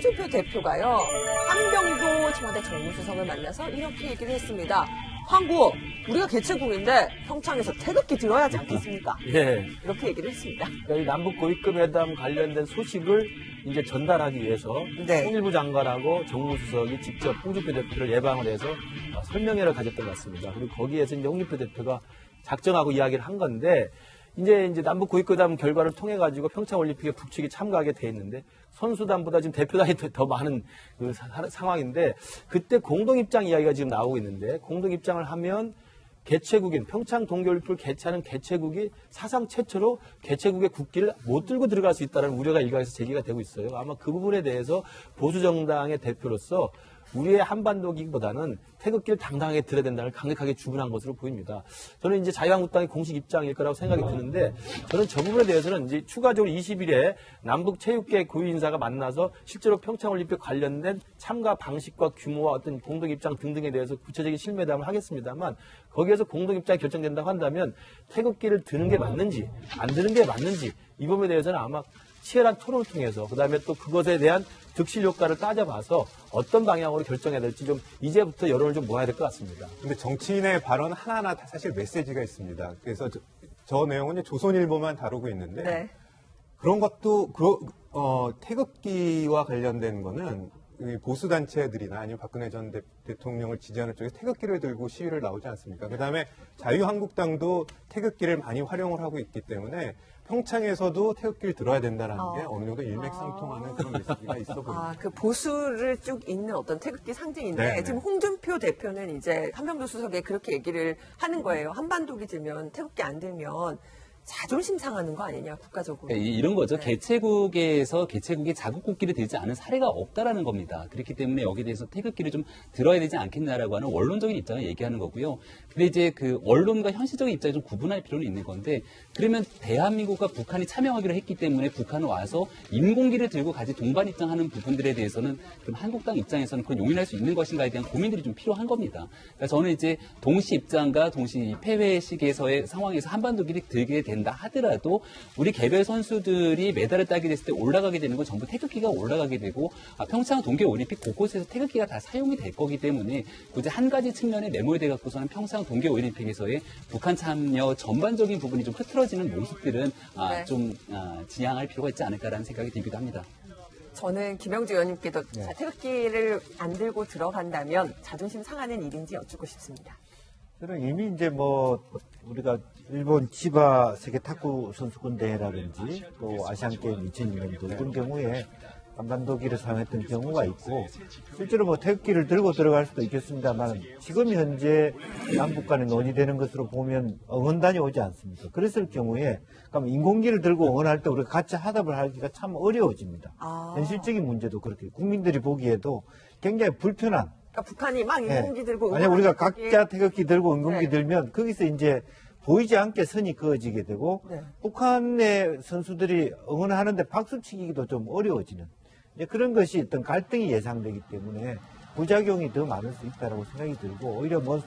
홍준표 대표가요. 한병도 청와대 정무수석을 만나서 이렇게 얘기를 했습니다. 황구, 우리가 개최국인데 평창에서 태극기 들어야 하지 않겠습니까? 예. 이렇게 얘기를 했습니다. 그러니까 이 남북 고위급 회담 관련된 소식을 이제 전달하기 위해서 네. 통일부 장관하고 정무수석이 직접 홍준표 대표를 예방을 해서 어, 설명회를 가졌던 것 같습니다. 그리고 거기에서 이제 홍준표 대표가 작정하고 이야기를 한 건데 이제 이제 남북 고위급회담 결과를 통해 가지고 평창 올림픽에 북측이 참가하게 돼 있는데 선수단보다 지금 대표단이 더, 더 많은 그 사- 상황인데 그때 공동 입장 이야기가 지금 나오고 있는데 공동 입장을 하면 개최국인 평창 동계올림픽을 개최하는 개최국이 사상 최초로 개최국의 국기를 못 들고 들어갈 수 있다는 우려가 일각에서 제기가 되고 있어요. 아마 그 부분에 대해서 보수 정당의 대표로서 우리의 한반도기보다는 태극기를 당당하게 들어야 된다는 강력하게 주문한 것으로 보입니다. 저는 이제 자유한국당의 공식 입장일 거라고 생각이 드는데 저는 저 부분에 대해서는 이제 추가적으로 20일에 남북 체육계 고위 인사가 만나서 실제로 평창올림픽 관련된 참가 방식과 규모와 어떤 공동 입장 등등에 대해서 구체적인 실매담을 하겠습니다만 거기에서 공동 입장이 결정된다고 한다면 태극기를 드는 게 맞는지 안 드는 게 맞는지 이 부분에 대해서는 아마 치열한 토론을 통해서 그다음에 또 그것에 대한 득실 효과를 따져봐서 어떤 방향으로 결정해야 될지 좀 이제부터 여론을 좀 모아야 될 것 같습니다. 근데 정치인의 발언 하나하나 다 사실 메시지가 있습니다. 그래서 저, 저 내용은 조선일보만 다루고 있는데 네. 그런 것도 그, 어, 태극기와 관련된 거는 이 보수 단체들이나 아니면 박근혜 전 대, 통령을 지지하는 쪽에 태극기를 들고 시위를 나오지 않습니까? 그 다음에 자유한국당도 태극기를 많이 활용을 하고 있기 때문에 평창에서도 태극기를 들어야 된다는 어. 게 어느 정도 일맥상통하는 그런 메시지가 있어 보입니다. 아, 그 보수를 쭉 잇는 어떤 태극기 상징인데 네, 네. 지금 홍준표 대표는 이제 한병도 수석에 그렇게 얘기를 하는 거예요. 한반도기 들면 태극기 안 들면 자존심 상하는 거 아니냐 국가적으로. 네, 이- 이런 거죠. 네. 개최국에서 개최국이 자국 국기를 들지 않은 사례가 없다라는 겁니다. 그렇기 때문에 여기에 대해서 태극기를 좀 들어야 되지 않겠냐라고 하는 원론적인 입장을 얘기하는 거고요. 근데 이제 그 원론과 현실적인 입장이 좀 구분할 필요는 있는 건데 그러면 대한민국과 북한이 참여하기로 했기 때문에 북한은 와서 인공기를 들고 같이 동반 입장하는 부분들에 대해서는 그럼 한국당 입장에서는 그건 용인할 수 있는 것인가에 대한 고민들이 좀 필요한 겁니다. 그러니까 저는 이제 동시 입장과 동시 폐회식에서의 상황에서 한반도기를 들게 된다 하더라도 우리 개별 선수들이 메달을 따게 됐을 때 올라가게 되는 건 전부 태극기가 올라가게 되고 아, 평창 동계올림픽 곳곳에서 태극기가 다 사용이 될 거기 때문에 굳이 한 가지 측면에 매몰돼 갖고서는 평창 동계올림픽에서의 북한 참여 전반적인 부분이 좀 흐트러지는 모습들은 아, 네. 좀 아, 지양할 필요가 있지 않을까라는 생각이 들기도 합니다. 저는 김영주 의원님께도 네. 자, 태극기를 안 들고 들어간다면 자존심 상하는 일인지 여쭙고 싶습니다. 저는 이미 이제 뭐 우리가 일본 치바 세계 탁구 선수권 대회라든지 또 아시안 게임 2002년도 이런 경우에 한반도기를 사용했던 경우가 있고 실제로 뭐 태극기를 들고 들어갈 수도 있겠습니다만 지금 현재 남북 간에 논의되는 것으로 보면 응원단이 오지 않습니까? 그랬을 경우에 그럼 인공기를 들고 응원할 때 우리가 같이 하답을 하기가 참 어려워집니다. 아. 현실적인 문제도 그렇게 국민들이 보기에도 굉장히 불편한 그러니까 북한이 막 인공기 들고 만약 우리가 예. 각자 태극기 들고 응공기 네. 들면 거기서 이제 보이지 않게 선이 그어지게 되고 네. 북한의 선수들이 응원하는데 박수 치기도 좀 어려워지는 그런 것이 어떤 갈등이 예상되기 때문에 부작용이 더 많을 수 있다고 생각이 들고 오히려 뭐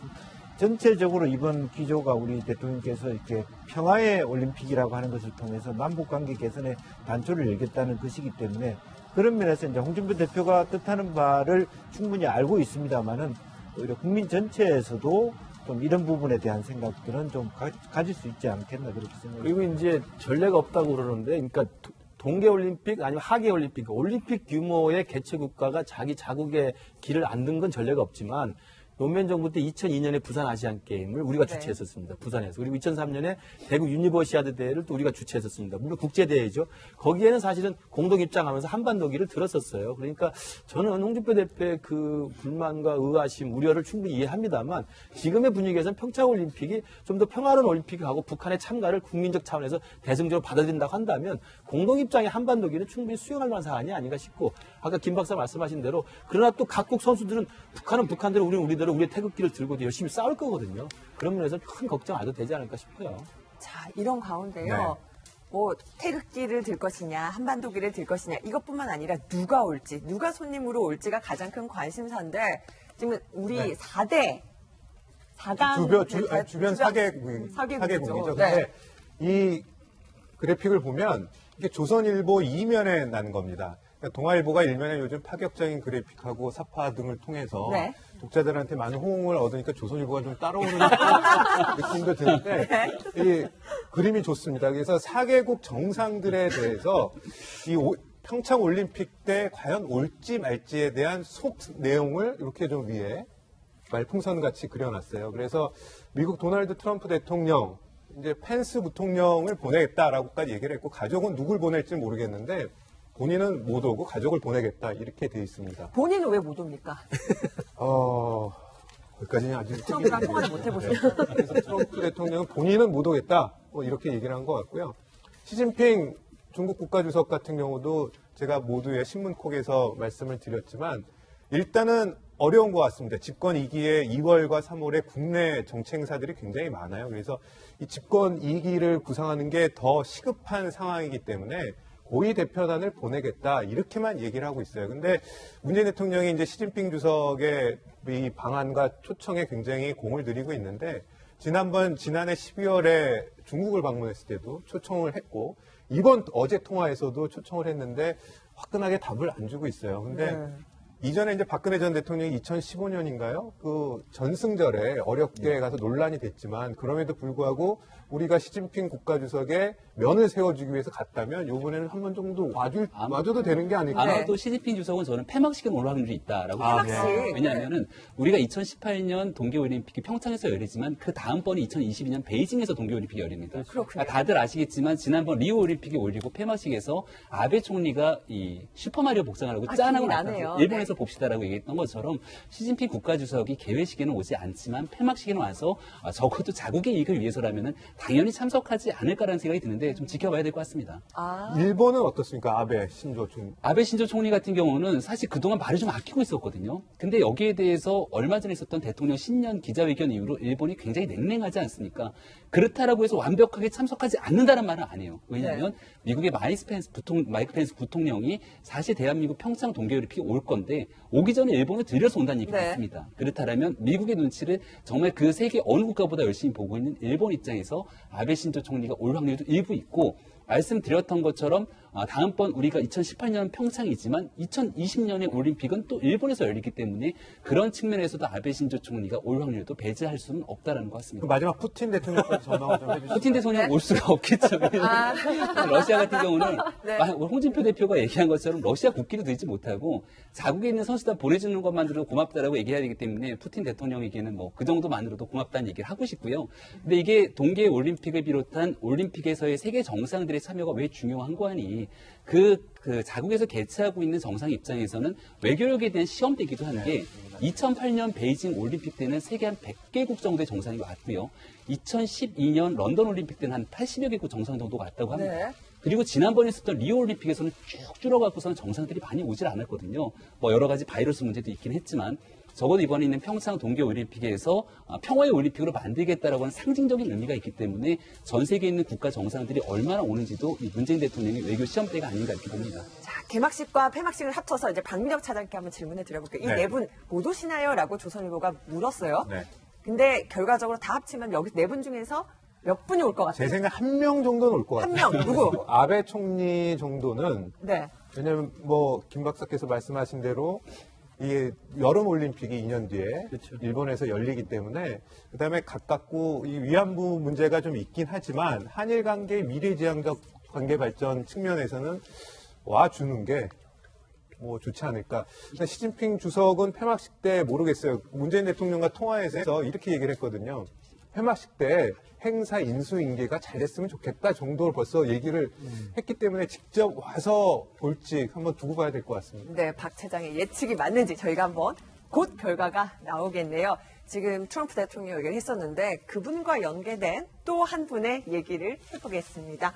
전체적으로 이번 기조가 우리 대통령께서 이렇게 평화의 올림픽이라고 하는 것을 통해서 남북 관계 개선에 단초를 열겠다는 것이기 때문에 그런 면에서 이제 홍준표 대표가 뜻하는 바를 충분히 알고 있습니다만은 오히려 국민 전체에서도 좀 이런 부분에 대한 생각들은 좀 가, 질수 있지 않겠나 그렇게 생각합니다. 그리고 이제 전례가 없다고 그러는데, 그러니까 도- 동계올림픽 아니면 하계올림픽, 올림픽 규모의 개최 국가가 자기 자국의 길을 안 든 건 전례가 없지만 노무현 정부 때 2002년에 부산 아시안 게임을 우리가 네. 주최했었습니다. 부산에서. 그리고 2003년에 대구 유니버시아드 대회를 또 우리가 주최했었습니다. 물론 국제 대회죠. 거기에는 사실은 공동 입장하면서 한반도기를 들었었어요. 그러니까 저는 홍준표 대표의 그 불만과 의아심, 우려를 충분히 이해합니다만 지금의 분위기에서는 평창 올림픽이 좀 더 평화로운 올림픽하고 북한의 참가를 국민적 차원에서 대승적으로 받아들인다고 한다면 공동 입장의 한반도기는 충분히 수용할 만한 사안이 아닌가 싶고 아까 김 박사 말씀하신 대로 그러나 또 각국 선수들은 북한은 북한대로 우리는 우리대로 우리의 태극기를 들고 열심히 싸울 거거든요. 그런 면에서 큰 걱정 안 해도 되지 않을까 싶어요. 자, 이런 가운데요. 네. 뭐 태극기를 들 것이냐, 한반도기를 들 것이냐 이것뿐만 아니라 누가 올지, 누가 손님으로 올지가 가장 큰 관심사인데 지금 우리 네. 사 4대 4강 주변, 주, 아니, 주변 사개국이죠. 사개국이죠. 네. 근데 이 그래픽을 보면 이게 조선일보 이면에 난 겁니다. 그러니까 동아일보가 일면에 요즘 파격적인 그래픽하고 사파 등을 통해서 네. 독자들한테 많은 호응을 얻으니까 조선일보가 좀 따라오는 느낌도 드는데 이 그림이 좋습니다. 그래서 4개국 정상들에 대해서 이 오- 평창 올림픽 때 과연 올지 말지에 대한 속 내용을 이렇게 좀 위에 말풍선 같이 그려놨어요. 그래서 미국 도널드 트럼프 대통령 이제 펜스 부통령을 보내겠다라고까지 얘기를 했고 가족은 누굴 보낼지 모르겠는데 본인은 못 오고 가족을 보내겠다 이렇게 돼 있습니다. 본인은 왜 못 옵니까? 어 거기까지는 아직 트럼프랑 통화를 못 해보셨어요? 네. 그래서 트럼프 대통령은 본인은 못 오겠다 뭐 이렇게 얘기를 한 것 같고요. 시진핑 중국 국가주석 같은 경우도 제가 모두의 신문콕에서 말씀을 드렸지만 일단은 어려운 것 같습니다. 집권 2기에 2월과 3월에 국내 정치 행사들이 굉장히 많아요. 그래서 이 집권 2기를 구상하는 게 더 시급한 상황이기 때문에 고위 대표단을 보내겠다 이렇게만 얘기를 하고 있어요. 근데 문재인 대통령이 이제 시진핑 주석의 이 방안과 초청에 굉장히 공을 들이고 있는데 지난번 지난해 12월에 중국을 방문했을 때도 초청을 했고 이번 어제 통화에서도 초청을 했는데 화끈하게 답을 안 주고 있어요. 근데 네. 이전에 이제 박근혜 전 대통령이 2015년인가요? 그 전승절에 어렵게 가서 논란이 됐지만 그럼에도 불구하고 우리가 시진핑 국가주석의 면을 세워주기 위해서 갔다면 이번에는 한 번 정도 와줄, 아마- 와줘도 되는 게 아닐까. 아마도 시진핑 주석은 저는 폐막식에 올 확률이 있다라고 아, 생각해요. 네. 왜냐하면은 우리가 2018년 동계올림픽이 평창에서 열리지만 그 다음번이 2022년 베이징에서 동계올림픽이 열립니다. 그렇군요. 그러니까 다들 아시겠지만 지난번 리우 올림픽이 올리고 폐막식에서 아베 총리가 이 슈퍼마리오 복장하라고 아, 짠하고 나네요. 일본에서 봅시다라고 얘기했던 것처럼 시진핑 국가주석이 개회식에는 오지 않지만 폐막식에는 와서 아, 적어도 자국의 이익을 위해서라면은 당연히 참석하지 않을까라는 생각이 드는데 좀 지켜봐야 될 것 같습니다. 아, 일본은 어떻습니까? 아베 신조 중. 아베 신조 총리 같은 경우는 사실 그동안 말을 좀 아끼고 있었거든요. 근데 여기에 대해서 얼마 전에 있었던 대통령 신년 기자회견 이후로 일본이 굉장히 냉랭하지 않습니까? 그렇다라고 해서 완벽하게 참석하지 않는다는 말은 아니에요. 왜냐하면 미국의 마이스 펜스 부통, 마이크 펜스 부통령이 사실 대한민국 평창 동계올림픽이 올 건데 오기 전에 일본을 들여서 온다는 얘기가 네. 있습니다. 그렇다면 미국의 눈치를 정말 그 세계 어느 국가보다 열심히 보고 있는 일본 입장에서 아베 신조 총리가 올 확률도 일부 있고 말씀드렸던 것처럼 아, 다음번 우리가 2018년 평창이지만 2020년의 올림픽은 또 일본에서 열리기 때문에 그런 측면에서도 아베 신조 총리가 올 확률도 배제할 수는 없다라는 것 같습니다. 마지막 푸틴 대통령까지 전망을 좀 해주시죠. 푸틴 대통령 올 수가 없겠죠. 아. 러시아 같은 경우는 네. 아, 홍준표 대표가 얘기한 것처럼 러시아 국기도 들지 못하고 자국에 있는 선수단 보내주는 것만으로도 고맙다라고 얘기해야 되기 때문에 푸틴 대통령에게는 뭐 그 정도만으로도 고맙다는 얘기를 하고 싶고요. 근데 이게 동계 올림픽을 비롯한 올림픽에서의 세계 정상들의 참여가 왜 중요한 거 그, 그 자국에서 개최하고 있는 정상 입장에서는 외교력에 대한 시험대기도 한게 2008년 베이징 올림픽 때는 세계 한 100개국 정도의 정상이 왔고요. 2012년 런던 올림픽 때는 한 80여 개국 정상 정도가 왔다고 합니다. 네. 그리고 지난번에 있었던 리오 올림픽에서는 쭉 줄어갖고서는 정상들이 많이 오질 않았거든요. 뭐 여러 가지 바이러스 문제도 있긴 했지만 적어도 이번에 있는 평창 동계 올림픽에서 아, 평화의 올림픽으로 만들겠다라고 하는 상징적인 의미가 있기 때문에 전 세계에 있는 국가 정상들이 얼마나 오는지도 이 문재인 대통령의 외교 시험대가 아닌가 이렇게 봅니다. 자, 개막식과 폐막식을 합쳐서 이제 박민혁 차장께 한번 질문을 드려볼게요. 이 네. 네분못 오시나요? 라고 조선일보가 물었어요. 네. 근데 결과적으로 다 합치면 여기 네 분 중에서 몇 분이 올 것 같아요? 제 생각에 한명 정도는 올것한 같아요. 명, 누구? 아베 총리 정도는 네. 왜냐면 뭐 김 박사께서 말씀하신 대로 이게 여름 올림픽이 2년 뒤에 그렇죠. 일본에서 열리기 때문에 그다음에 가깝고 이 위안부 문제가 좀 있긴 하지만 한일 관계의 미래지향적 관계 발전 측면에서는 와 주는 게 뭐 좋지 않을까. 일단 시진핑 주석은 폐막식 때 모르겠어요. 문재인 대통령과 통화해서 이렇게 얘기를 했거든요. 폐막식 때 행사 인수인계가 잘 됐으면 좋겠다 정도로 벌써 얘기를 했기 때문에 직접 와서 볼지 한번 두고 봐야 될 것 같습니다. 네, 박 차장의 예측이 맞는지 저희가 한번 곧 결과가 나오겠네요. 지금 트럼프 대통령 얘기를 했었는데 그분과 연계된 또 한 분의 얘기를 해보겠습니다.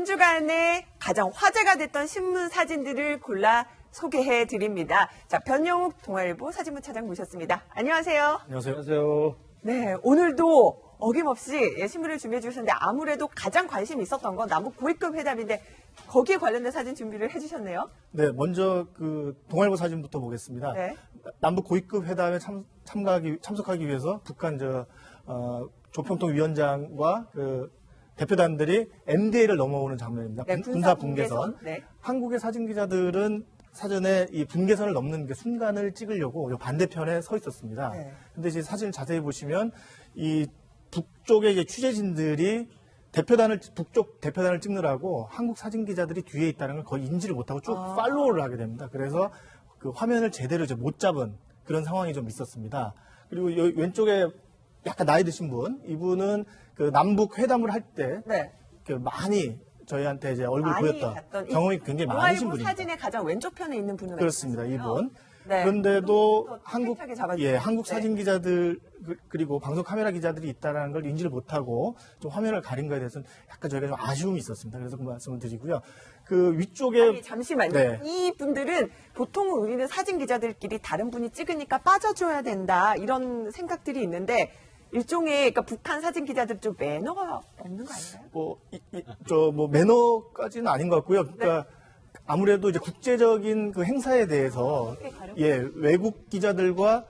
한 주간의 가장 화제가 됐던 신문 사진들을 골라 소개해 드립니다. 자, 변영욱 동아일보 사진부 차장 모셨습니다. 안녕하세요. 안녕하세요. 안녕하세요. 네, 오늘도 어김없이 예, 신문을 준비해 주셨는데 아무래도 가장 관심 있었던 건 남북 고위급 회담인데 거기에 관련된 사진 준비를 해주셨네요. 네, 먼저 그 동아일보 사진부터 보겠습니다. 네. 남북 고위급 회담에 참, 참가하기, 참석하기 위해서 북한 저, 어, 조평통 위원장과 그 대표단들이 MDA를 넘어오는 장면입니다. 네, 군- 군사 군사 분계선. 네. 한국의 사진 기자들은 사전에 이 분계선을 넘는 그 순간을 찍으려고 요 반대편에 서 있었습니다. 네. 근데 이제 사진을 자세히 보시면 이 북쪽의 이제 취재진들이 대표단을 북쪽 대표단을 찍느라고 한국 사진 기자들이 뒤에 있다는 걸 거의 인지를 못하고 쭉 아. 팔로우를 하게 됩니다. 그래서 그 화면을 제대로 이제 못 잡은 그런 상황이 좀 있었습니다. 그리고 여- 왼쪽에 약간 나이 드신 분, 이분은 그 남북 회담을 할 때 네. 그 많이 저희한테 이제 얼굴 많이 보였던 갔던 이 경험이 굉장히 많으신 동아일보 분입니다. 사진의 가장 왼쪽 편에 있는 분은 그렇습니다. 말씀하시나요? 이분. 네. 그런데도 또 한국. 예 한국 네. 사진 기자들 그- 그리고 방송 카메라 기자들이 있다라는 걸 인지를 못하고 좀 화면을 가린 거에 대해서는 약간 저희가 좀 아쉬움이 있었습니다. 그래서 그 말씀을 드리고요. 그 위쪽에 아니, 잠시만요. 네. 이 분들은 보통 우리는 사진 기자들끼리 다른 분이 찍으니까 빠져줘야 된다 이런 생각들이 있는데 일종의 그러니까 북한 사진 기자들 좀 매너가 없는 거 아닌가요? 뭐저뭐 매너까지는 아닌 것 같고요. 그러니까 아무래도 이제 국제적인 그 행사에 대해서 예 외국 기자들과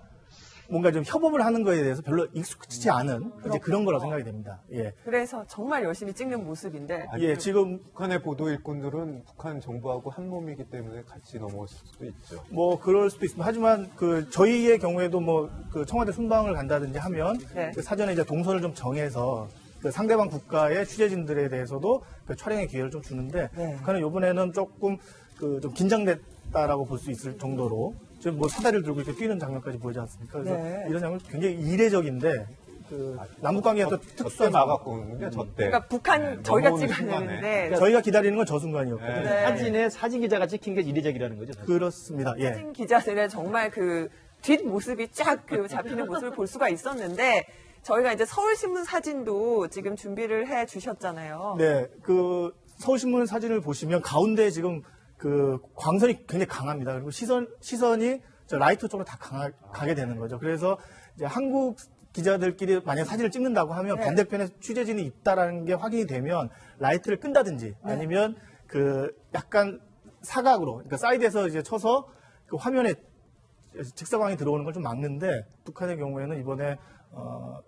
뭔가 좀 협업을 하는 거에 대해서 별로 익숙치 않은 이제 그런 거라고 생각이 됩니다. 예. 그래서 정말 열심히 찍는 모습인데 아니, 예, 지금 북한의 보도 일꾼들은 북한 정부하고 한 몸이기 때문에 같이 넘어올 수도 있죠. 뭐 그럴 수도 있습니다. 하지만 그 저희의 경우에도 뭐 그 청와대 순방을 간다든지 하면 네. 그 사전에 이제 동선을 좀 정해서 그 상대방 국가의 취재진들에 대해서도 그 촬영의 기회를 좀 주는데 네. 북한은 이번에는 조금 그 좀 긴장됐다라고 볼 수 있을 정도로 지금 뭐 사다리를 들고 이렇게 뛰는 장면까지 보이지 않습니까? 그래서 네. 이런 장면 굉장히 이례적인데 그 남북 관계가 또 특수한 상황. 막았거든요, 저때. 그러니까 북한 네, 저희가 넘어오는 순간에. 되는데 저희가 기다리는 건 저 순간이었거든요. 네. 사진에 사진 기자가 찍힌 게 이례적이라는 거죠. 사실. 그렇습니다. 예. 사진 기자들의 정말 그 뒷모습이 쫙 그 잡히는 모습을 볼 수가 있었는데 저희가 이제 서울신문 사진도 지금 준비를 해 주셨잖아요. 네, 그 서울신문 사진을 보시면 가운데 지금 그 광선이 굉장히 강합니다. 그리고 시선 시선이 저 라이트 쪽으로 다 강하, 가게 되는 거죠. 그래서 이제 한국 기자들끼리 만약 사진을 찍는다고 하면 네. 반대편에 취재진이 있다라는 게 확인이 되면 라이트를 끈다든지 네. 아니면 그 약간 사각으로 그러니까 사이드에서 이제 쳐서 그 화면에 직사광이 들어오는 걸 좀 막는데 북한의 경우에는 이번에 어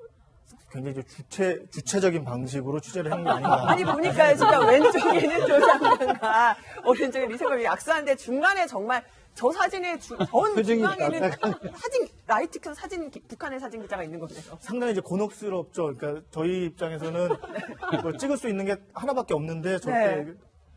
굉장히 이제 주체 주체적인 방식으로 취재를 한 게 아닌가. 아니 보니까 진짜 왼쪽에는 조장관과 오른쪽에 리세범이 악수하는데 중간에 정말 저 사진의 주, 전 중앙에는 사진 라이트 켠 사진 기- 북한의 사진 기자가 있는 거네요. 상당히 이제 곤혹스럽죠. 그러니까 저희 입장에서는 뭐 찍을 수 있는 게 하나밖에 없는데 저렇게 네.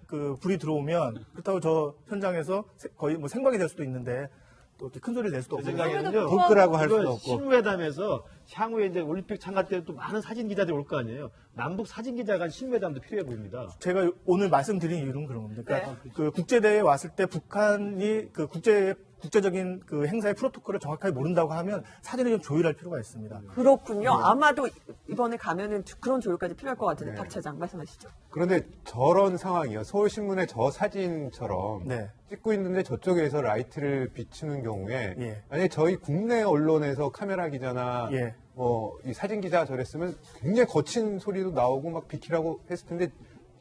그 불이 들어오면 그렇다고 저 현장에서 세- 거의 뭐 생방이 될 수도 있는데 또 이렇게 큰 소리를 낼 수도 제 없고 생각에는요. 불끄라고 할 수도 없고. 신무회담에서 향후에 이제 올림픽 참가 때 또 많은 사진 기자들이 올 거 아니에요. 남북 사진 기자 간 신무회담도 필요해 보입니다. 제가 오늘 말씀드린 이유는 그런 겁니다. 그러니까 그 국제대회에 왔을 때 북한이 그 국제 국제적인 그 행사의 프로토콜을 정확하게 모른다고 하면 사전에 좀 조율할 필요가 있습니다. 그렇군요. 아마도 이번에 가면은 그런 조율까지 필요할 것 같은데 박 차장 말씀하시죠. 그런데 저런 상황이요. 서울신문의 저 사진처럼 네. 찍고 있는데 저쪽에서 라이트를 비추는 경우에 예. 만약에 저희 국내 언론에서 카메라 기자나 예. 뭐 이 사진 기자가 저랬으면 굉장히 거친 소리도 나오고 막 비키라고 했을 텐데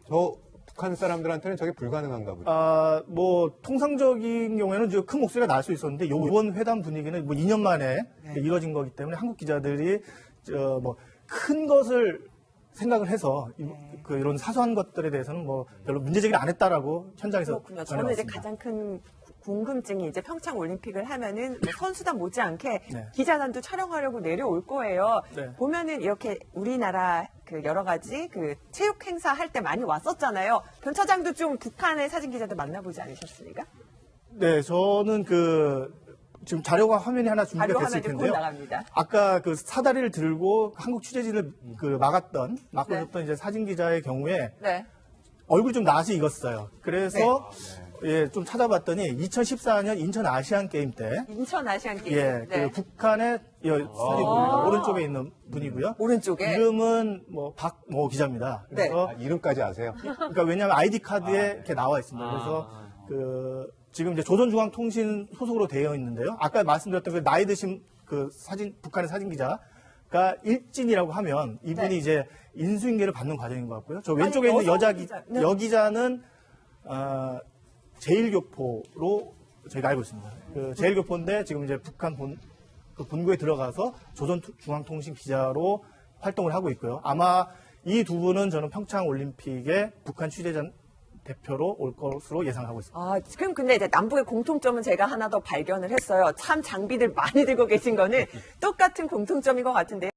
저 북한 사람들한테는 저게 불가능한가 보죠. 아, 뭐, 통상적인 경우에는 이제 큰 목소리가 날 수 있었는데, 요번 회담 분위기는 뭐 2년 만에 이뤄진 거기 때문에 한국 기자들이, 저, 뭐, 큰 것을 생각을 해서, 이, 그, 이런 사소한 것들에 대해서는 뭐, 별로 문제 제기를 안 했다라고 현장에서 그렇군요. 저는 이제. 가장 큰 궁금증이 이제 평창 올림픽을 하면은 뭐 선수단 못지않게 네. 기자단도 촬영하려고 내려올 거예요. 네. 보면은 이렇게 우리나라 그 여러 가지 그 체육 행사 할 때 많이 왔었잖아요. 변 차장도 좀 북한의 사진 기자들 만나보지 않으셨습니까? 네, 저는 그, 지금 자료가 화면이 하나 준비가 됐을 텐데요. 아까 그 사다리를 들고 한국 취재진을 그 막았던, 막고 줬던 이제 사진 기자의 경우에 네. 얼굴이 좀 낯이 익었어요. 그래서 예, 좀 찾아봤더니 2014년 인천 아시안 게임 때 인천 아시안 게임. 예, 네. 그 북한의 이 사진 보입니다. 오른쪽에 있는 분이고요. 오른쪽에. 이름은 뭐 박모 기자입니다. 네. 그래서 아, 이름까지 아세요? 그러니까 왜냐하면 아이디 카드에 이렇게 나와 있습니다. 그래서 그 지금 이제 조선중앙통신 소속으로 되어 있는데요. 아까 말씀드렸던 그 나이 드신 그 사진 북한의 사진 기자 가 일진이라고 하면 이분이 네. 이제 인수인계를 받는 과정인 것 같고요. 저 왼쪽에 아니, 있는 여자 기, 기자. 네. 여 기자는 어, 제일교포로 저희가 알고 있습니다. 그 제일교포인데 지금 이제 북한 본, 그 본부에 들어가서 조선중앙통신 기자로 활동을 하고 있고요. 아마 이 두 분은 저는 평창 올림픽에 북한 취재자 대표로 올 것으로 예상하고 있습니다. 아, 그럼 근데 이제 남북의 공통점은 제가 하나 더 발견을 했어요. 참 장비들 많이 들고 계신 거는 똑같은 공통점인 것 같은데.